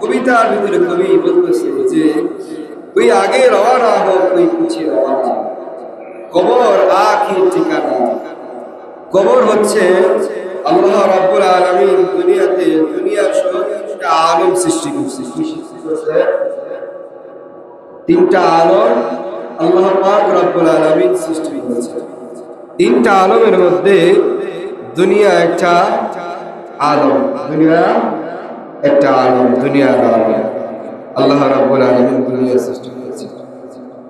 কবিতার ভিতরে কবি বলতেছে যে ওই আগে রওনা হো, তুই পিছিয়ে রওনা কবর আখির ঠিকানা। কবর হচ্ছে আল্লাহ রাব্বুল আলামিন দুনিয়াতে দুনিয়ার সবটা আলম সৃষ্টি করছে। তিনটা আলম আল্লাহ পাক রব্বুল আলামিন সৃষ্টি করেছে। তিনটা আলমের মধ্যে দুনিয়া একটা আলম দুনিয়া একটা আলম, দুনিয়ার আলম। আল্লাহ রাব্বুল আলামিন দুনিয়া সৃষ্টি করেছে।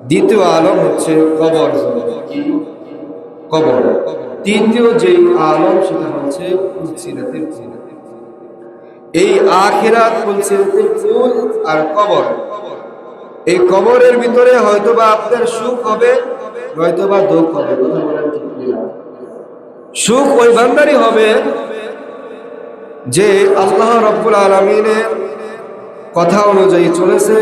দ্বিতীয় আলম হচ্ছে কবর। কবর। তৃতীয় যে আলম, সেটা হচ্ছে এই আখেরাত ফুলসিরাতের ফুল আর কবর। এই কবরের ভিতরে হয়তো বা আপনার সুখ হবে নয়তো বা দুঃখ হবে সুখ ওই বান্দারই হবে যে আল্লাহ রব্বুল আলমিনের কথা অনুযায়ী চলেছে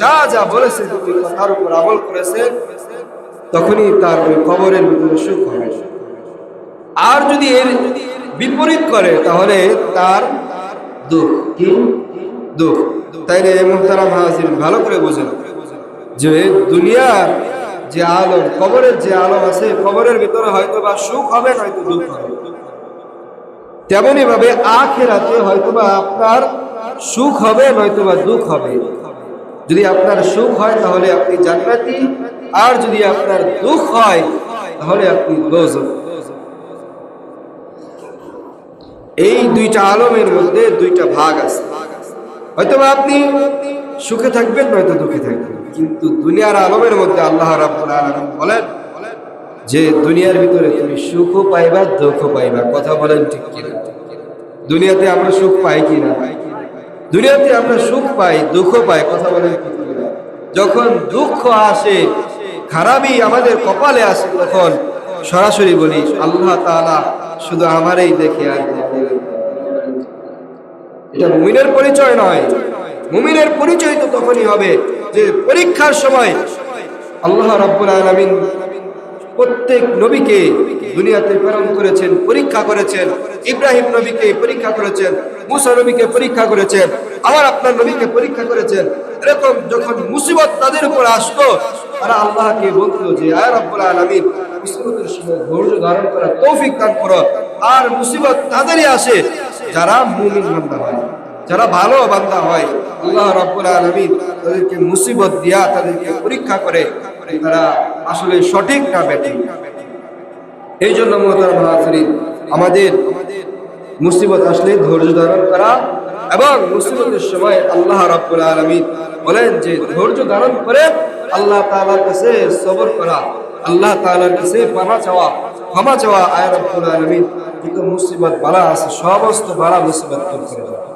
যা যা বলেছে ওই কথার উপর আমল করেছে, তখনই তার ওই কবরের ভিতরে সুখ হবে আর যদি এর বিপরীত করে, তাহলে তার দুঃখ, কি? দুঃখ। তাইলে মুহতারাম হাজির ভালো করে বোঝেন যে দুনিয়ার যে আলম কবরের যে আলম আছে, কবরের ভিতরে হয়তো বা সুখ হবে, নয়তো দুঃখ হবে। তেমনি ভাবে আখেরাতে হয়তো বা আপনার সুখ হবে নয়তো বা দুঃখ হবে। যদি আপনার সুখ হয়, তাহলে আপনি জান্নাতি। আর যদি আপনার দুঃখ হয়, তাহলে আপনি এই দুইটা আলমের মধ্যে দুইটা ভাগ আছে। হয়তো বা আপনি সুখে থাকবেন, নয়তো দুঃখে থাকবেন। কিন্তু দুনিয়ার আলমের মধ্যে আল্লাহ রাব্বুল আলামিন বলেন যে দুনিয়ার ভিতরে তুমি সুখও পাইবা, দুঃখও পাইবা। কথা বলেন ঠিক কিনা? দুনিয়াতে আমরা সুখ পাই কিনা? দুনিয়াতে আমরা সুখ পাই দুঃখ পাই, কথা বলেন যখন দুঃখ আসে, খারাপই আমাদের কপালে আসে, তখন সরাসরি বলি, আল্লাহ তালা শুধু আমারই দেখে আর এটা মুমিনের পরিচয় নয়। মুমিনের পরিচয় তো তখনই হবে যে পরীক্ষার সময় আল্লাহ রাব্বুল আলামিন প্রত্যেক নবীকে দুনিয়াতে প্রেরণ করেছেন, পরীক্ষা করেছেন, ইব্রাহিম নবীকে পরীক্ষা করেছেন, মুসা নবীকে পরীক্ষা করেছেন আমার আপনার নবীকে পরীক্ষা করেছেন। এরকম যখন মুসিবত তাদের উপর আসতো, তারা আল্লাহকে বলতো যে, আয় রব্বুল আলামিন, মুসিবতের সময় ধৈর্য ধারণ করা তৌফিক দান করো। আর মুসিবত তাদেরই আসে যারা মুমিন বান্দা হয়, যারা ভালো বান্দা হয়। আল্লাহ রাব্বুল আলামিন তাদেরকে মুসিবত দিয়া তাদেরকে পরীক্ষা করে, তারা আসলে সঠিক না বেঠিক? এই জন্য হাজরিন আমাদের মুসিবত আসলে ধৈর্য ধারণ করা এবং মুসিবতের সময় আল্লাহ রাব্বুল আলামিন বলেন যে ধৈর্য ধারণ করে আল্লাহ তাআলার কাছে সবর করা, আল্লাহ তাআলার কাছে পানা চাওয়া, ক্ষমা চাওয়া, আয় রাব্বুল আলামিন কিন্তু মুসিবত বালা আছে, সমস্ত বালা মুসিবত দূর করে